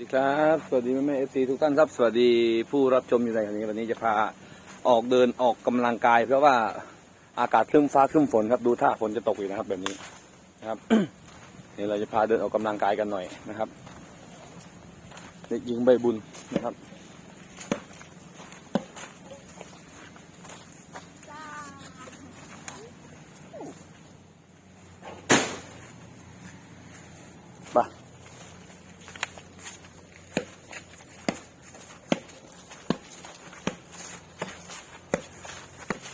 สดีครับ สวัสดีแม่แม่เอฟซีทุกท่านครับ สวัสดีผู้รับชมอยู่ในวันนี้วันนี้จะพาออกเดินออกกำลังกาย เพราะว่าอากาศครึ้มฟ้าครึ้มฝนครับดูท่าฝนจะตกอีกนะครับ แบบนี้นะครับเดี๋ยวเราจะพาเดินออกกำลังกายกันหน่อยนะครับเด็กหญิงใบบุญนะครับไป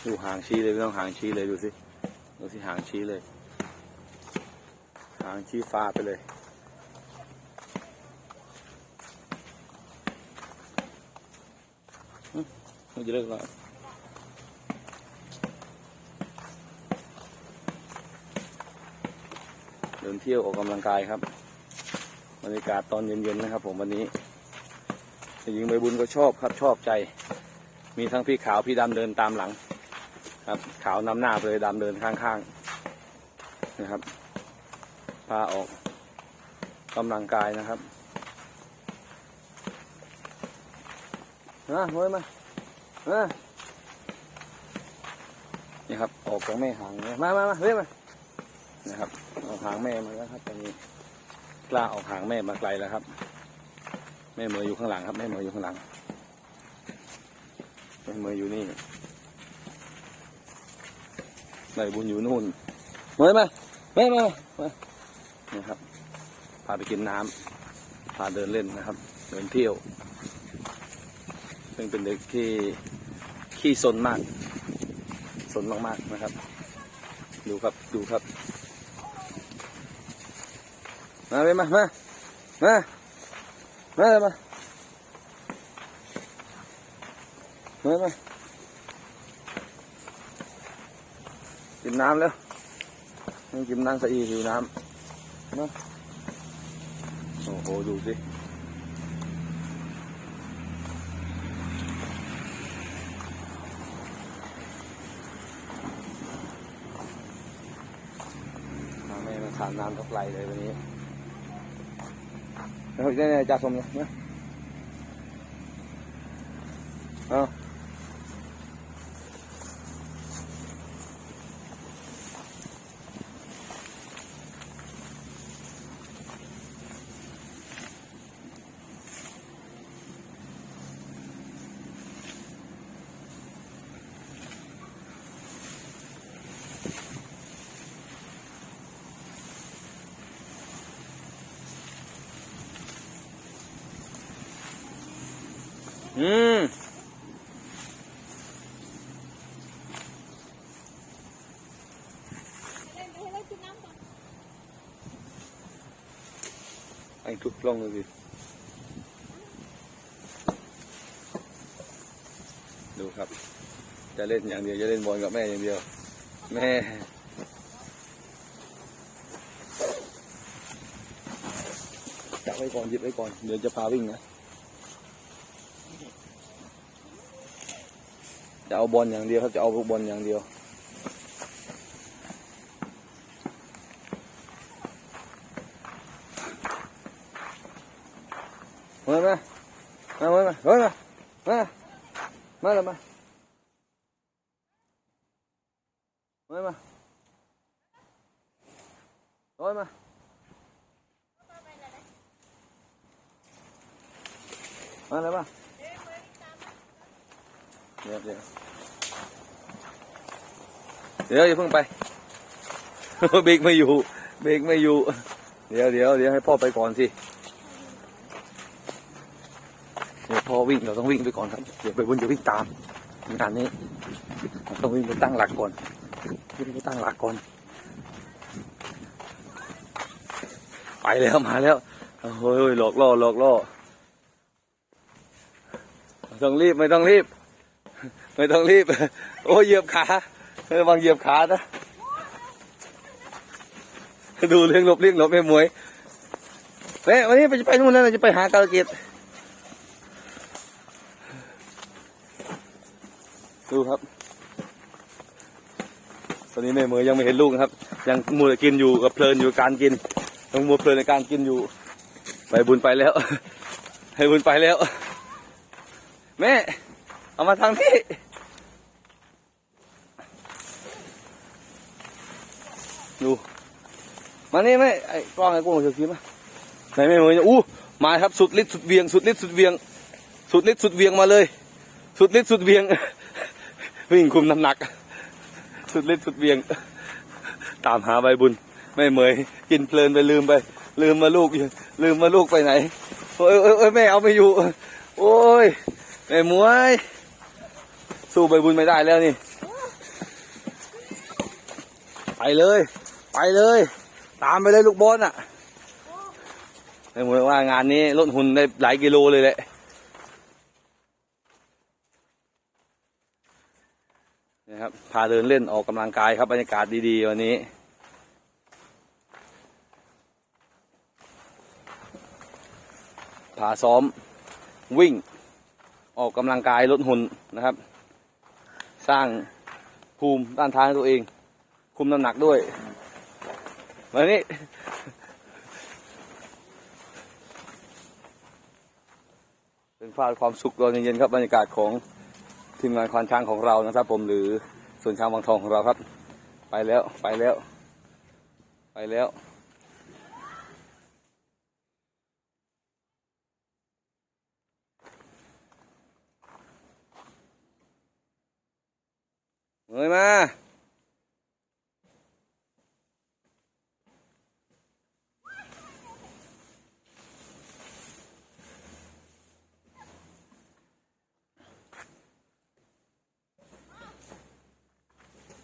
ดูหางชี้เลยไม่ต้องหางชี้เลยดูสิดูสิหางชี้เลย หางชี้ฟ้าไปเลยมันจะเลิกแล้วเดินเที่ยวออกกำลังกายครับบรรยากาศตอนเย็นๆนะครับ ผมวันนี้หญิงใบบุญก็ชอบครับชอบใจ มีทั้งพี่ขาวพี่ดำเดินตามหลัง ครับ ขาวนำหน้าไปเลยดำเดินข้างๆนะครับพาออกกำลังกายนะครับมาเฮ้ยมามานี่ครับ ออกจากแม่หางเนี่ยมามามาเฮ้ยมานะครับออกหางแม่มาแล้วครับตอนนี้กล้าออกหางแม่มาไกลแล้วครับ แม่เหมยอยู่ข้างหลังครับแม่เหมยอยู่ข้างหลังแม่เหมยอยู่นี่ ใบบุญอยู่นู่นมาเหมยมาแม่มามานี่ครับ พาไปกินน้ำพาเดินเล่นนะครับ เดินเที่ยว ซึ่งเป็นเด็กที่ขี้สนมาก สนมากๆนะครับ ดูครับ ดูครับ มาไปมา มา มา มาเลยมา มามา กินน้ำแล้วนี่กินน้ำสะอีหิวน้ำมาโอ้โห ดูสิมาแม่มาทานน้ำทับไหลเลยวันนี้ rồi đây này chặt xong nhé ờ ừ anh thúc lông rồi gì ดูครับ จะเล่นอย่างเดียว จะเล่นบอลกับแม่อย่างเดียว แม่จับไว้ก่อนหยิบไว้ก่อน เดี๋ยวจะพาวิ่งนะ จะเอาบอลอย่างเดียวครับจะเอาลูกบอลอย่างเดียวมามามามามามามามามาเลยมามามาโอ้ยมามาเลยมา เดี๋ยวเดี๋ยวเดี๋ยวอย่าเพิ่งไปเบรกไม่อยู่เบรกไม่อยู่ เดี๋ยวเดี๋ยวเดี๋ยวให้พ่อไปก่อนสิเดี๋ยวพ่อวิ่งเราต้องวิ่งไปก่อนครับเดี๋ยวไปบนจะวิ่งตามงานนี้ต้องวิ่งไปตั้งหลักก่อนวิ่งไปตั้งหลักก่อน ไปแล้วมาแล้วโอ้ยหลอกล่อหลอกล่อต้องรีบไม่ต้องรีบ ไม่ต้องรีบ โอ้เหยียบขาระวังเหยียบขานะดูเลี้ยงหลบเลี้ยงหลบไม่มวยเฮ้ยวันนี้ไปจะไปนู่นแล้วจะไปหากาลเกตดูครับ ตอนนี้แม่เหมยยังไม่เห็นลูกนะครับ ยังมัวกินอยู่กับเพลินอยู่กับการกินยังมัวเพลินในการกินอยู่ ไปบุญไปแล้ว ให้บุญไปแล้ว แม่ เอามาทางที่ ดู มานี่ไหมไอ้กล้องไอ้กล้องเฉยๆมไหนไม่เหมือนอู้มาครับสุดฤทธิ์สุดเวียง สุดฤทธิ์สุดเวียง สุดฤทธิ์สุดเวียงมาเลย สุดฤทธิ์สุดเวียง วิ่งคุมน้ำหนัก สุดฤทธิ์สุดเวียง ตามหาใบบุญ ไม่เหมยกินเพลินไปลืมไป ลืมมาลูกอยู่ลืมมาลูกไปไหนโอ้ยโอ้ยโอ้ยแม่เอาไม่อยู่ โอ้ยแม่มวย สู้ใบบุญไม่ได้แล้วนี่ ไปเลย ไปเลย ตามไปเลยลูกบอลอะแม่หมวยว่างานนี้ลดหุ่นได้หลายกิโลเลยแหละนะครับพาเดินเล่นออกกำลังกายครับบรรยากาศดีๆวันนี้พาซ้อมวิ่งออกกำลังกายลดหุ่นนะครับ สร้างภูมิด้านทางตัวเอง คุมน้ำหนักด้วย วันนี้เป็นฟาดความสุขตอนเย็นๆครับบรรยากาศของทีมงานควานช้างของเรานะครับ ผมหรือส่วนช้างบางทองของเราครับ ไปแล้วไปแล้ว ไปแล้วเงยมา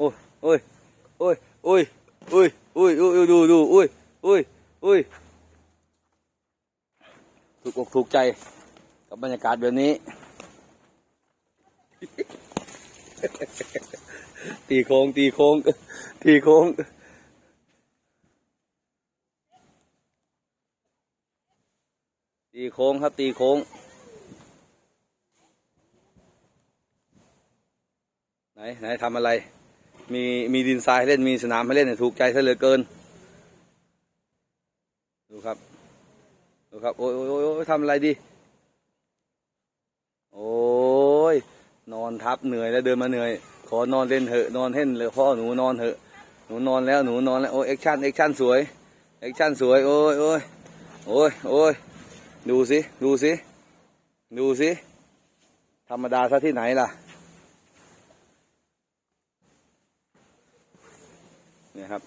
โอ้ยโอ้ยโอ้ยโอ้ยโอ้ยโอ้ยโอ้ยดูดูโอ้ยโอ้ยโอ้ยถูกอกถูกใจกับบรรยากาศแบบนี้ ตีโค้งตีโค้งตีโค้งตีโค้งครับตีโค้งไหนไหนทำอะไร มีมีดินทรายให้เล่นมีสนามให้เล่นเนี่ยถูกใจซะเหลือเกิน ดูครับ ดูครับ โอ้ยโอ้ยโอ้ยทำอะไรดี โอ้ยนอนทับเหนื่อยแล้วเดินมาเหนื่อย ขอนอนเล่นเถอะนอนเล่นเลยพ่อหนูนอนเถอะหนูนอนแล้วหนูนอนแล้วโอ้ยแอคชั่นแอคชั่นสวยแอคชั่นสวยโอ้ยโอ้ยโอ้ยโอ้ยดูสิดูสิดูสิธรรมดาซะที่ไหนล่ะ นี่ยครับ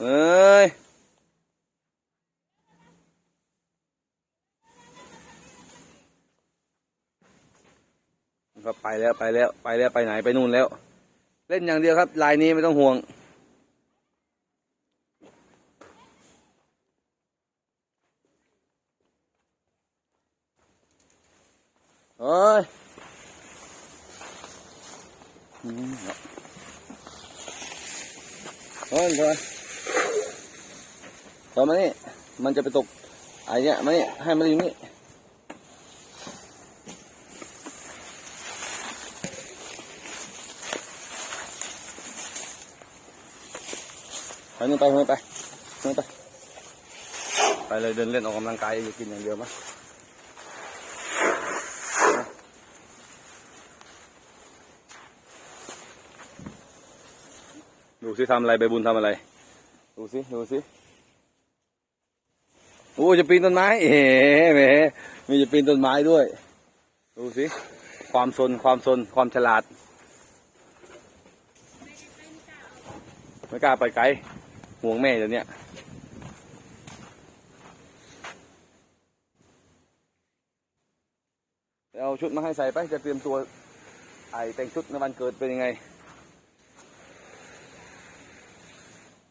เอ้ยก็ไปแล้วไปแล้วไปแล้วไปไหนไปนู่นแล้ว เล่นอย่างเดียวครับ ลายนี้ไม่ต้องห่วง เอ้ยอืมครับ เฮ้ยเฮ้ยพอมานี่มันจะไปตกไอ้เนี่ยมานี่ให้มันอยู่นี่ไปนู่นไปไปไปไปเลยเดินเล่นออกกำลังกายอย่ากินอย่างเดียวมั้ย ดูสิทำอะไรใบบุญทำอะไร ดูสิดูสิโอ้จะปีนต้นไม้เอ๋แหมมีจะปีนต้นไม้ด้วย ดูสิความสนความสนความฉลาดไม่กล้าไปไกลห่วงแม่เดี๋ยวนี้เอาชุดมาให้ใส่ไปจะเตรียมตัวไอแต่งชุดในวันเกิดเป็นยังไง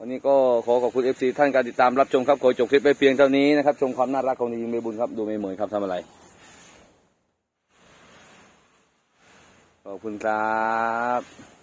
วันนี้ก็ขอขอบคุณเอฟซีท่านการติดตามรับชมครับ ขอจบคลิปไปเพียงเท่านี้นะครับ ชมความน่ารักของดียิงเมบุญครับ ดูเมย์เหมยครับทำอะไร ขอบคุณครับ